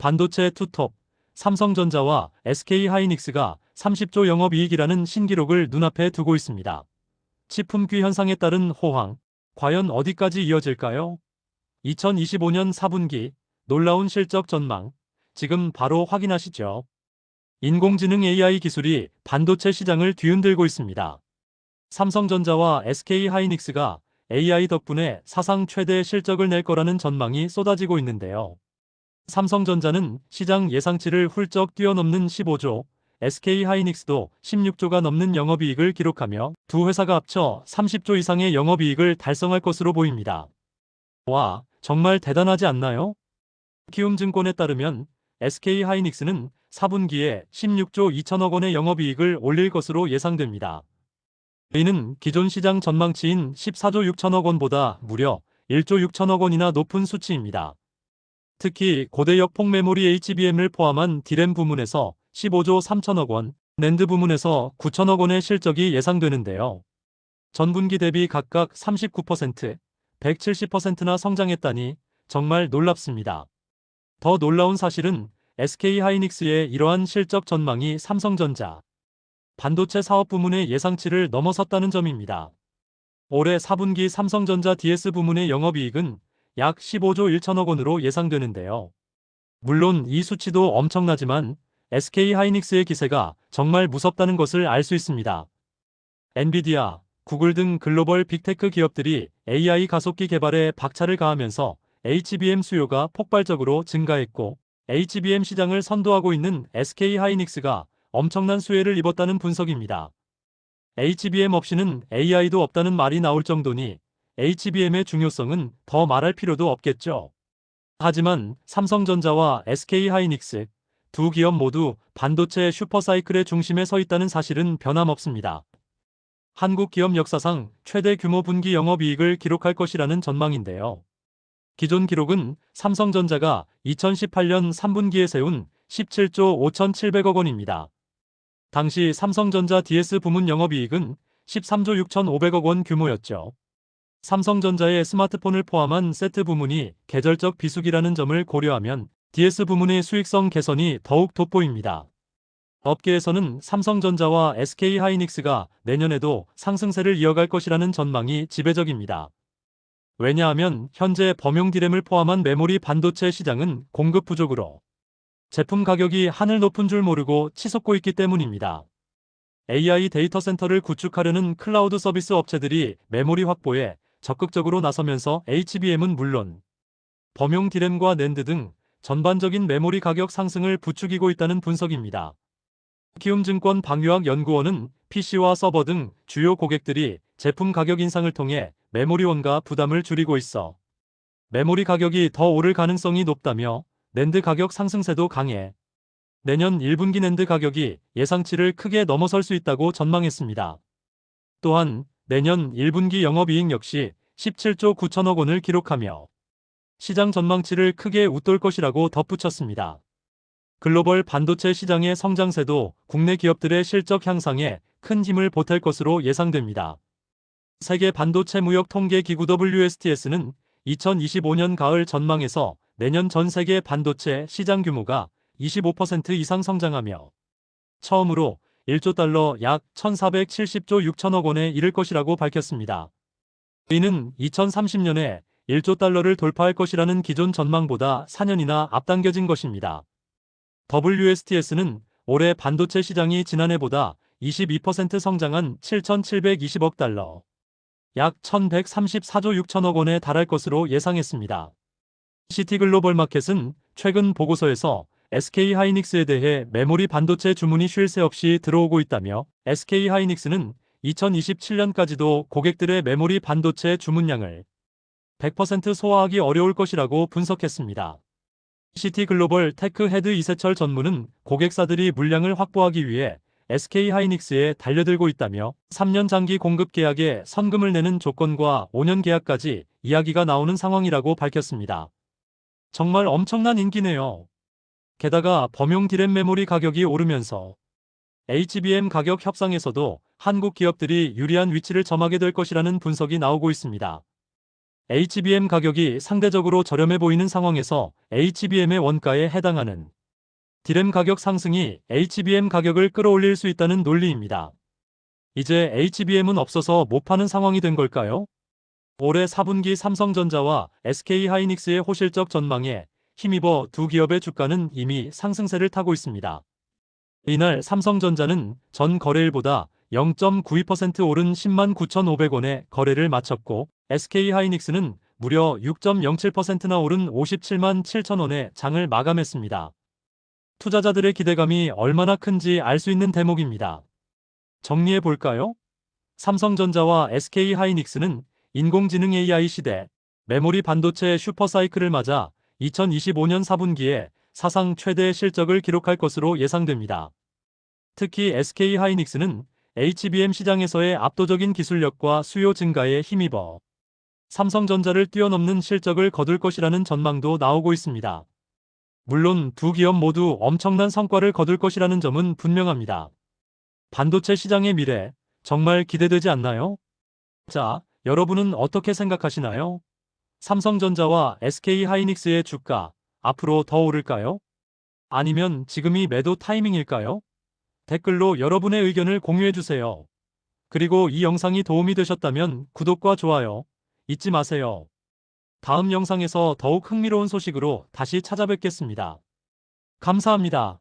반도체 투톱, 삼성전자와 SK하이닉스가 30조 영업이익이라는 신기록을 눈앞에 두고 있습니다. 치품귀 현상에 따른 호황, 과연 어디까지 이어질까요? 2025년 4분기 놀라운 실적 전망, 지금 바로 확인하시죠. 인공지능 AI 기술이 반도체 시장을 뒤흔들고 있습니다. 삼성전자와 SK하이닉스가 AI 덕분에 사상 최대 실적을 낼 거라는 전망이 쏟아지고 있는데요. 삼성전자는 시장 예상치를 훌쩍 뛰어넘는 15조, SK하이닉스도 16조가 넘는 영업이익을 기록하며 두 회사가 합쳐 30조 이상의 영업이익을 달성할 것으로 보입니다. 와, 정말 대단하지 않나요? 키움증권에 따르면 SK하이닉스는 4분기에 16조 2천억 원의 영업이익을 올릴 것으로 예상됩니다. 이는 기존 시장 전망치인 14조 6천억 원보다 무려 1조 6천억 원이나 높은 수치입니다. 특히 고대역 폭메모리 HBM을 포함한 디램 부문에서 15조 3천억 원, 낸드 부문에서 9천억 원의 실적이 예상되는데요. 전분기 대비 각각 39%, 170%나 성장했다니 정말 놀랍습니다. 더 놀라운 사실은 SK하이닉스의 이러한 실적 전망이 삼성전자, 반도체 사업 부문의 예상치를 넘어섰다는 점입니다. 올해 4분기 삼성전자 DS 부문의 영업이익은 약 15조 1천억 원으로 예상되는데요. 물론 이 수치도 엄청나지만 SK하이닉스의 기세가 정말 무섭다는 것을 알 수 있습니다. 엔비디아, 구글 등 글로벌 빅테크 기업들이 AI 가속기 개발에 박차를 가하면서 HBM 수요가 폭발적으로 증가했고 HBM 시장을 선도하고 있는 SK하이닉스가 엄청난 수혜를 입었다는 분석입니다. HBM 없이는 AI도 없다는 말이 나올 정도니 HBM의 중요성은 더 말할 필요도 없겠죠. 하지만 삼성전자와 SK하이닉스 두 기업 모두 반도체 슈퍼사이클의 중심에 서 있다는 사실은 변함없습니다. 한국 기업 역사상 최대 규모 분기 영업이익을 기록할 것이라는 전망인데요. 기존 기록은 삼성전자가 2018년 3분기에 세운 17조 5,700억 원입니다. 당시 삼성전자 DS 부문 영업이익은 13조 6,500억 원 규모였죠. 삼성전자의 스마트폰을 포함한 세트 부문이 계절적 비수기라는 점을 고려하면 DS 부문의 수익성 개선이 더욱 돋보입니다. 업계에서는 삼성전자와 SK하이닉스가 내년에도 상승세를 이어갈 것이라는 전망이 지배적입니다. 왜냐하면 현재 범용 디램을 포함한 메모리 반도체 시장은 공급 부족으로 제품 가격이 하늘 높은 줄 모르고 치솟고 있기 때문입니다. AI 데이터 센터를 구축하려는 클라우드 서비스 업체들이 메모리 확보에 적극적으로 나서면서 HBM은 물론 범용 디램과 낸드 등 전반적인 메모리 가격 상승을 부추기고 있다는 분석입니다. 키움증권 방유학 연구원은 PC와 서버 등 주요 고객들이 제품 가격 인상을 통해 메모리 원가 부담을 줄이고 있어 메모리 가격이 더 오를 가능성이 높다며 낸드 가격 상승세도 강해 내년 1분기 낸드 가격이 예상치를 크게 넘어설 수 있다고 전망했습니다. 또한 내년 1분기 영업이익 역시 17조 9천억 원을 기록하며 시장 전망치를 크게 웃돌 것이라고 덧붙였습니다. 글로벌 반도체 시장의 성장세도 국내 기업들의 실적 향상에 큰 힘을 보탤 것으로 예상됩니다. 세계 반도체 무역 통계 기구 WSTS는 2025년 가을 전망에서 내년 전 세계 반도체 시장 규모가 25% 이상 성장하며 처음으로 1조 달러 약 1,470조 6천억 원에 이를 것이라고 밝혔습니다. 이는 2030년에 1조 달러를 돌파할 것이라는 기존 전망보다 4년이나 앞당겨진 것입니다. WSTS는 올해 반도체 시장이 지난해보다 22% 성장한 7,720억 달러, 약 1,134조 6천억 원에 달할 것으로 예상했습니다. 시티글로벌 마켓은 최근 보고서에서 SK 하이닉스에 대해 메모리 반도체 주문이 쉴 새 없이 들어오고 있다며 SK 하이닉스는 2027년까지도 고객들의 메모리 반도체 주문량을 100% 소화하기 어려울 것이라고 분석했습니다. 시티 글로벌 테크 헤드 이세철 전무는 고객사들이 물량을 확보하기 위해 SK 하이닉스에 달려들고 있다며 3년 장기 공급 계약에 선금을 내는 조건과 5년 계약까지 이야기가 나오는 상황이라고 밝혔습니다. 정말 엄청난 인기네요. 게다가 범용 디램 메모리 가격이 오르면서 HBM 가격 협상에서도 한국 기업들이 유리한 위치를 점하게 될 것이라는 분석이 나오고 있습니다. HBM 가격이 상대적으로 저렴해 보이는 상황에서 HBM의 원가에 해당하는 디램 가격 상승이 HBM 가격을 끌어올릴 수 있다는 논리입니다. 이제 HBM은 없어서 못 파는 상황이 된 걸까요? 올해 4분기 삼성전자와 SK하이닉스의 호실적 전망에 힘입어 두 기업의 주가는 이미 상승세를 타고 있습니다. 이날 삼성전자는 전 거래일보다 0.92% 오른 10만 9,500원에 거래를 마쳤고 SK하이닉스는 무려 6.07%나 오른 57만 7천원에 장을 마감했습니다. 투자자들의 기대감이 얼마나 큰지 알 수 있는 대목입니다. 정리해 볼까요? 삼성전자와 SK하이닉스는 인공지능 AI 시대, 메모리 반도체 슈퍼사이클을 맞아 2025년 4분기에 사상 최대 실적을 기록할 것으로 예상됩니다. 특히 SK하이닉스는 HBM 시장에서의 압도적인 기술력과 수요 증가에 힘입어 삼성전자를 뛰어넘는 실적을 거둘 것이라는 전망도 나오고 있습니다. 물론 두 기업 모두 엄청난 성과를 거둘 것이라는 점은 분명합니다. 반도체 시장의 미래 정말 기대되지 않나요? 자, 여러분은 어떻게 생각하시나요? 삼성전자와 SK하이닉스의 주가 앞으로 더 오를까요? 아니면 지금이 매도 타이밍일까요? 댓글로 여러분의 의견을 공유해 주세요. 그리고 이 영상이 도움이 되셨다면 구독과 좋아요 잊지 마세요. 다음 영상에서 더욱 흥미로운 소식으로 다시 찾아뵙겠습니다. 감사합니다.